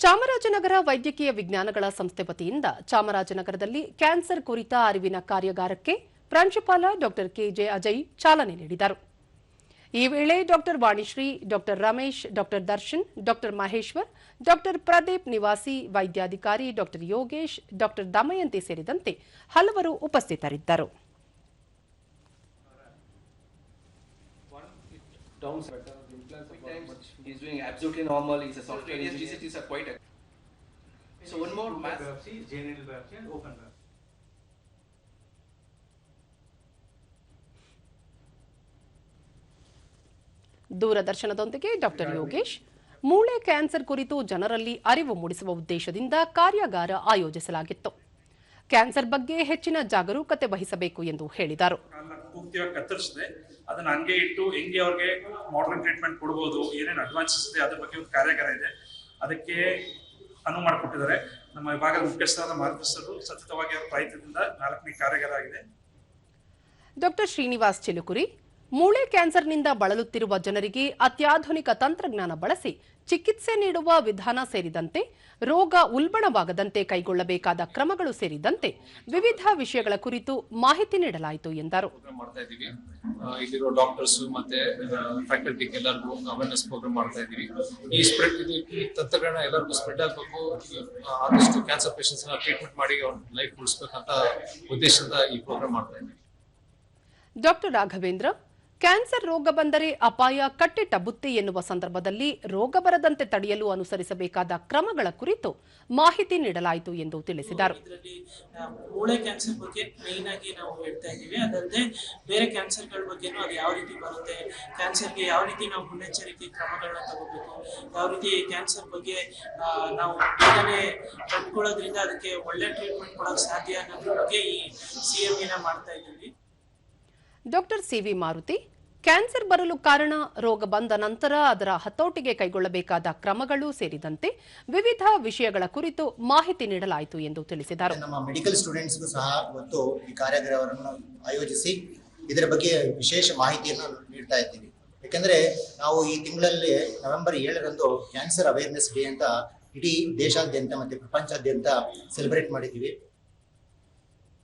ಚಾಮರಾಜನಗರ ವೈದ್ಯಕೀಯ ವಿಜ್ಞಾನಗಳ ಸಂಸ್ಥೆ ವತಿಯಿಂದ ಚಾಮರಾಜನಗರದಲ್ಲಿ ಕ್ಯಾನ್ಸರ್ ಕುರಿತ ಅರಿವಿನ ಕಾರ್ಯಾಗಾರಕ್ಕೆ ಪ್ರಾಂಶುಪಾಲ ಡಾಕ್ಟರ್ ಕೆಜೆ ಅಜಯ್ ಚಾಲನೆ ನೀಡಿದರು. ಈ ವೇಳೆ doctor Vanishree, doctor Ramesh, doctor Darshan, doctor Maheshwar, doctor Pradeep ನಿವಾಸಿ, ವೈದ್ಯಾಧಿಕಾರಿ ಡಾಕ್ಟರ್ ಯೋಗೇಶ್, ಡಾಕ್ಟರ್ ದಮಯಂತಿ ಸೇರಿದಂತೆ ಹಲವರು ಉಪಸ್ಥಿತರಿದ್ದರು. Down better. The implants are times, much. He's doing absolutely normal. He's a software Various engineer. GCTs are quite. So one more mass. biopsy, genital biopsy and open biopsy. ದೂರದರ್ಶನದೊಂದಿಗೆ doctor Yogesh ಮೂಳೆ cancer ಕುರಿತು ಜನರಲ್ಲಿ ಅರಿವು ಮೂಡಿಸುವ ಉದ್ದೇಶದಿಂದ ಕಾರ್ಯಾಗಾರ ಆಯೋಜಿಸಲಾಗಿತ್ತು cancer ಬಗ್ಗೆ ಹೆಚ್ಚಿನ ಜಾಗರೂಕತೆ ವಹಿಸಬೇಕು ಎಂದು ಹೇಳಿದರು ಪೂರ್ತಿಯಾಗಿ ಕತ್ತರಿಸದೆ, ಅದನ್ನ ಹಂಗೆ ಇಟ್ಟು ಹೆಂಗೆ ಅವ್ರಿಗೆ ಮಾಡರ್ನ್ ಟ್ರೀಟ್ಮೆಂಟ್ ಕೊಡ್ಬೋದು, ಏನೇನು ಅಡ್ವಾನ್ಸಸ್ ಇದೆ, ಅದ್ರ ಬಗ್ಗೆ ಒಂದು ಕಾರ್ಯಾಗಾರ ಇದೆ. ಅದಕ್ಕೆ ಅನುವು ಮಾಡಿಕೊಟ್ಟಿದ್ದಾರೆ. ನಮ್ಮ ವಿಭಾಗದ ಮುಖ್ಯಸ್ಥರಾದ ಮಾರ್ಗದರ್ಶಕರು ಸತತವಾಗಿ ಅವರ ಪ್ರಯತ್ನದಿಂದ ನಾಲ್ಕನೇ ಕಾರ್ಯಾಗಾರ ಆಗಿದೆ. ಡಾಕ್ಟರ್ ಶ್ರೀನಿವಾಸ್ ಚಿಲುಕುರಿ ಮೂಳೆ ಕ್ಯಾನ್ಸರ್ನಿಂದ ಬಳಲುತ್ತಿರುವ ಜನರಿಗೆ ಅತ್ಯಾಧುನಿಕ ತಂತ್ರಜ್ಞಾನ ಬಳಸಿ ಚಿಕಿತ್ಸೆ ನೀಡುವ ವಿಧಾನ ಸೇರಿದಂತೆ ರೋಗ ಉಲ್ಬಣವಾಗದಂತೆ ಕೈಗೊಳ್ಳಬೇಕಾದ ಕ್ರಮಗಳು ಸೇರಿದಂತೆ ವಿವಿಧ ವಿಷಯಗಳ ಕುರಿತು ಮಾಹಿತಿ ನೀಡಲಾಯಿತು ಎಂದರು. ಇಲ್ಲಿರೋ ಡಾಕ್ಟರ್ಸ್ ಮತ್ತೆ ಫ್ಯಾಕಲ್ಟಿ ಎಲ್ಲರಿಗೂ ಅವೇರ್ನೆಸ್ ಪ್ರೋಗ್ರಾಮ್ ಮಾಡ್ತಾ ಇದೀವಿ ಈ ಸ್ಪ್ರೆಡ್ ಇದು ಈ ತಂತ್ರಜ್ಞಾನ ಎಲ್ಲರಿಗೂ ಸ್ಪ್ರೆಡ್ ಆಗಬೇಕು. ಆದಷ್ಟು ಕ್ಯಾನ್ಸರ್ ಪೇಷಂಟ್ಸ್ ಟ್ರೀಟ್ಮೆಂಟ್ ಮಾಡಿ ಅವ್ರ ಲೈಫ್ ಉಳಿಸ್ಬೇಕಂತ ಉದ್ದೇಶದಿಂದ ಈ ಪ್ರೋಗ್ರಾಮ್ ಮಾಡ್ತಾ ಇದ್ದೀವಿ. ಡಾಕ್ಟರ್ ರಾಘವೇಂದ್ರ ಕ್ಯಾನ್ಸರ್ ರೋಗ ಬಂದರೆ ಅಪಾಯ, ಕಟ್ಟಿಟ್ಟ ಬುತ್ತಿ ಎನ್ನುವ ಸಂದರ್ಭದಲ್ಲಿ ರೋಗ ಬರದಂತೆ ತಡೆಯಲು ಅನುಸರಿಸಬೇಕಾದ ಕ್ರಮಗಳ ಕುರಿತು ಮಾಹಿತಿ ನೀಡಲಾಯಿತು ಎಂದು ತಿಳಿಸಿದರು. ಮೂಳೆ ಕ್ಯಾನ್ಸರ್ ಬಗ್ಗೆ ಮೇನ್ ಆಗಿ ನಾವು ಹೇಳ್ತಾ ಇದ್ದೀವಿ. ಅದಲ್ಲದೆ, ಬೇರೆ ಕ್ಯಾನ್ಸರ್ಗಳ ಬಗ್ಗೆನೂ ಅದು ಯಾವ ರೀತಿ ಬರುತ್ತೆ, ಕ್ಯಾನ್ಸರ್ಗೆ ಯಾವ ರೀತಿ ನಾವು ಮುನ್ನೆಚ್ಚರಿಕೆ ಕ್ರಮಗಳನ್ನ ತಗೋಬೇಕು, ಯಾವ ರೀತಿ ಕ್ಯಾನ್ಸರ್ ಬಗ್ಗೆ ನಾವು ಬೇಗನೆ ಕಂಡುಕೊಳ್ಳೋದ್ರಿಂದ ಅದಕ್ಕೆ ಒಳ್ಳೆ ಟ್ರೀಟ್ಮೆಂಟ್ ಕೊಡೋಕೆ ಸಾಧ್ಯ ಅನ್ನೋದ್ರ ಬಗ್ಗೆ ಈ ಸಿ ಎಂ ಮಾಡ್ತಾ ಇದ್ದೀವಿ. ಡಾಕ್ಟರ್ ಸಿವಿ ಮಾರುತಿ, ಕ್ಯಾನ್ಸರ್ ಬರಲು ಕಾರಣ, ರೋಗ ಬಂದ ನಂತರ ಅದರ ಹತೋಟಿಗೆ ಕೈಗೊಳ್ಳಬೇಕಾದ ಕ್ರಮಗಳು ಸೇರಿದಂತೆ ವಿವಿಧ ವಿಷಯಗಳ ಕುರಿತು ಮಾಹಿತಿ ನೀಡಲಾಯಿತು ಎಂದು ತಿಳಿಸಿದರು. ನಮ್ಮ ಮೆಡಿಕಲ್ ಸ್ಟೂಡೆಂಟ್ಸ್ಗೂ ಸಹ ಇವತ್ತು ಈ ಕಾರ್ಯಾಗಾರವನ್ನು ಆಯೋಜಿಸಿ ಇದರ ಬಗ್ಗೆ ವಿಶೇಷ ಮಾಹಿತಿಯನ್ನು ನೀಡ್ತಾ ಇದ್ದೀವಿ. ಯಾಕಂದ್ರೆ ನಾವು ಈ ತಿಂಗಳಲ್ಲಿ ನವೆಂಬರ್ ಏಳರಂದು ಕ್ಯಾನ್ಸರ್ ಅವೇರ್ನೆಸ್ ಡೇ ಅಂತ ಇಡೀ ದೇಶಾದ್ಯಂತ ಮತ್ತೆ ಪ್ರಪಂಚಾದ್ಯಂತ ಸೆಲೆಬ್ರೇಟ್ ಮಾಡಿದ್ದೀವಿ.